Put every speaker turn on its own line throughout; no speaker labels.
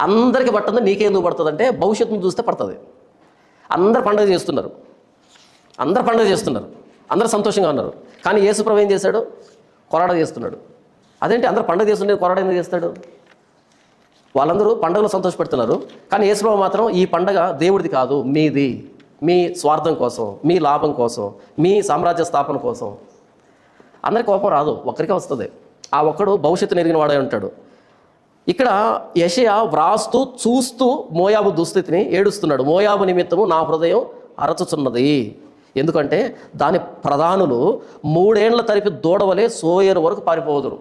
అందరికీ పట్టదు నీకేందుకు పడుతుంది అంటే భవిష్యత్తును చూస్తే పడుతుంది. అందరు పండుగ చేస్తున్నారు. అందరు పండుగ చేస్తున్నారు. అందరు సంతోషంగా ఉన్నారు. కానీ యేసుప్రభు ఏం చేశాడు? కొరాడ చేస్తున్నాడు. అదేంటి? అందరు పండుగ చేస్తుండే కొరాడ ఎందుకు చేస్తాడు? వాళ్ళందరూ పండుగలు సంతోషపెడుతున్నారు. కానీ యేసుప్రభు మాత్రం ఈ పండగ దేవుడిది కాదు మీది. మీ స్వార్థం కోసం మీ లాభం కోసం మీ సామ్రాజ్య స్థాపన కోసం. అందరి కోపం రాదు ఒక్కరికే వస్తుంది. ఆ ఒక్కడు భవిష్యత్తు ఎరిగిన వాడే ఉంటాడు. ఇక్కడ యషయ వ్రాస్తూ చూస్తూ మోయాబు దుస్థితిని ఏడుస్తున్నాడు. మోయాబు నిమిత్తము నా హృదయం అరచుచున్నది. ఎందుకంటే దాని ప్రధానులు మూడేండ్ల తరిపి దూడవలే సోయరు వరకు పారిపోదురు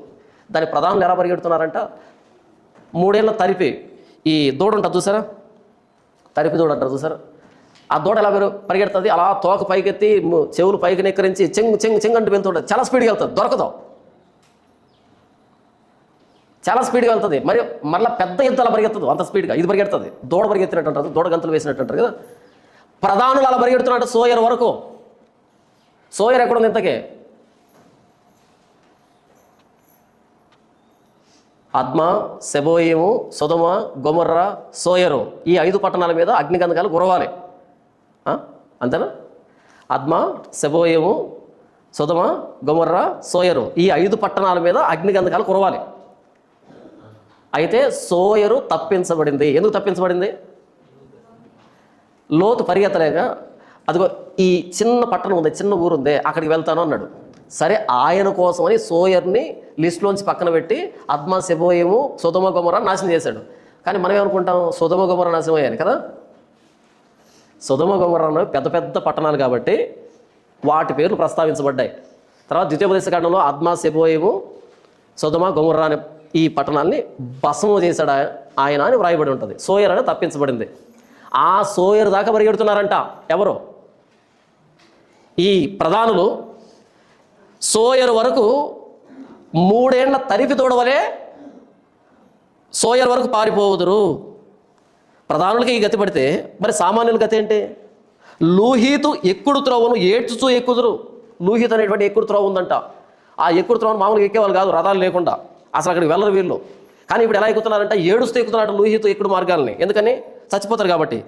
దాని ప్రధానులు ఎలా పరిగెడుతున్నారంట? మూడేళ్ళ తరిపి ఈ దూడ ఉంటుంది చూసారా? తరిపి దూడ అంటారు చూసారా? ఆ దూడ ఎలా పరిగెడుతుంది? అలా తోక పైకెత్తి చెవులు పైకి నెక్కరించి చెంగు చెంగు చెంగు అంటూ వెళ్తుంటుంది చాలా స్పీడ్గా వెళ్తుంది. దొరకదు. చాలా స్పీడ్గా వెళ్తుంది. మరి మళ్ళీ పెద్ద ఎద్దు పరిగెత్తదు అంత స్పీడ్గా. ఇది పరిగెడుతుంది దూడ పరిగెత్తినట్టు అంటారు. దూడ గంతులు వేసినట్టు అంటారు కదా. ప్రధానులు అలా పరిగెడుతున్నట్టు సోయర్ వరకు. సోయర్ ఎక్కడుంది ఇంతకే? అద్మ సెబోయిము సుధమ గొమర్ర సోయరు ఈ ఐదు పట్టణాల మీద అగ్నిగంధకాలు కురవాలి అంతేనా? అద్మ శబోయము సుధమ గొమర్ర సోయరు ఈ ఐదు పట్టణాల మీద అగ్నిగంధకాలు కురవాలి. అయితే సోయరు తప్పించబడింది. ఎందుకు తప్పించబడింది? లోతు పరిగెత్తలేక అదిగో ఈ చిన్న పట్టణం ఉంది చిన్న ఊరు ఉంది అక్కడికి వెళ్తాను అన్నాడు. సరే ఆయన కోసమని సోయర్ని లిస్ట్లోంచి పక్కన పెట్టి అద్మా సెబోయేము సుధమ గుమర నాశనం చేశాడు. కానీ మనం ఏమనుకుంటాం సుధమ గుమర నాశనం అయ్యాను కదా? సుధమ గుమర పెద్ద పెద్ద పట్టణాలు కాబట్టి వాటి పేర్లు ప్రస్తావించబడ్డాయి. తర్వాత ద్వితీయోపదేశ కాండంలో అద్మా సెబోయేము సుధమ గుమర్రా అనే ఈ పట్టణాన్ని భస్మం చేశాడు ఆయన అని వ్రాయబడి ఉంటుంది. సోయర్ అని తప్పించబడింది. ఆ సోయర్ దాకా పరిగెడుతున్నారంట. ఎవరు? ఈ ప్రధానులు సోయర్ వరకు మూడేళ్ళ తరిపి తోడవలే సోయర్ వరకు పారిపోవుదురు. ప్రధానులకి ఈ గతి పడితే మరి సామాన్యుల గతి ఏంటి? లూహీతు ఎక్కుడు త్రోవను ఏడ్చుచూ ఎక్కుదురు. లూహిత్ అనేటువంటి ఎక్కుడు త్రోవ ఉందంట. ఆ ఎక్కుడు త్రోవను మామూలుగా ఎక్కేవాళ్ళు కాదు రథాలు లేకుండా. అసలు అక్కడికి వెళ్ళరు వీళ్ళు. కానీ ఇప్పుడు ఎలా ఎక్కుతున్నారంటే ఏడుస్తూ ఎక్కుతున్నాడు లూహితో ఎక్కుడు మార్గాలని. ఎందుకని? చచ్చిపోతారు కాబట్టి.